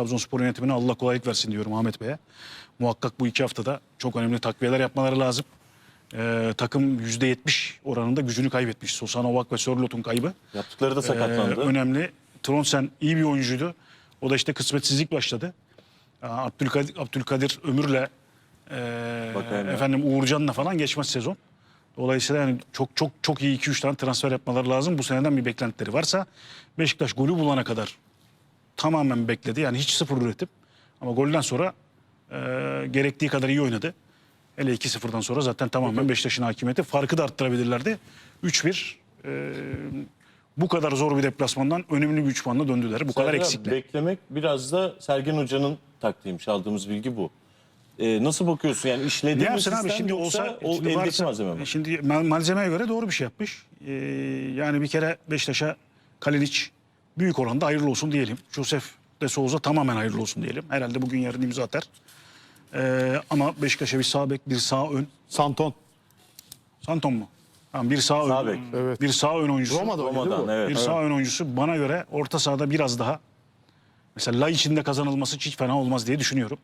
Trabzonspor yönetimine Allah kolaylık versin diyorum Ahmet Bey'e. Muhakkak bu iki haftada çok önemli takviyeler yapmaları lazım. Ee, takım %70 oranında gücünü kaybetmiş. Sosa Novak ve Sörlot'un kaybı. Yaptıkları da Ee, sakatlandı. önemli. Tronsen iyi bir oyuncuydu. O da işte kısmetsizlik başladı. Abdülkadir, Abdülkadir Ömür'le e, Bakayım ya. efendim Uğurcan'la falan geçmez sezon. Dolayısıyla yani çok çok çok iyi 2-3 tane transfer yapmaları lazım. Bu seneden bir beklentileri varsa Beşiktaş golü bulana kadar tamamen bekledi. Yani hiç sıfır üretim. Ama golden sonra e, gerektiği kadar iyi oynadı. Hele 2-0'dan sonra zaten tamamen Beşiktaş'ın hakimiyeti. Farkı da arttırabilirlerdi. 3-1 e, bu kadar zor bir deplasmandan önemli bir 3 puanla döndüler. Bu kadar Serdar, eksikle. Beklemek biraz da Sergen Hoca'nın taktiğiymiş. Aldığımız bilgi bu. Ee, nasıl bakıyorsun yani işledi Ne mi yapsın abi sistem şimdi yoksa olsa o şimdi eldeki varsa- malzeme mi? Şimdi mal- malzemeye göre doğru bir şey yapmış. Ee, yani bir kere Beşiktaş'a Kalinic büyük oranda hayırlı olsun diyelim. Josef de Souza tamamen hayırlı olsun diyelim. Herhalde bugün yarın imza atar. Ee, ama Beşiktaş'a bir sağ bek, bir sağ ön. Santon. Santon mu? Tamam, bir sağ, Sağ ön. bek. Evet. Bir sağ ön oyuncusu. Roma'da Roma'dan evet. Bir sağ ön oyuncusu bana göre orta sahada biraz daha mesela lay içinde kazanılması hiç fena olmaz diye düşünüyorum.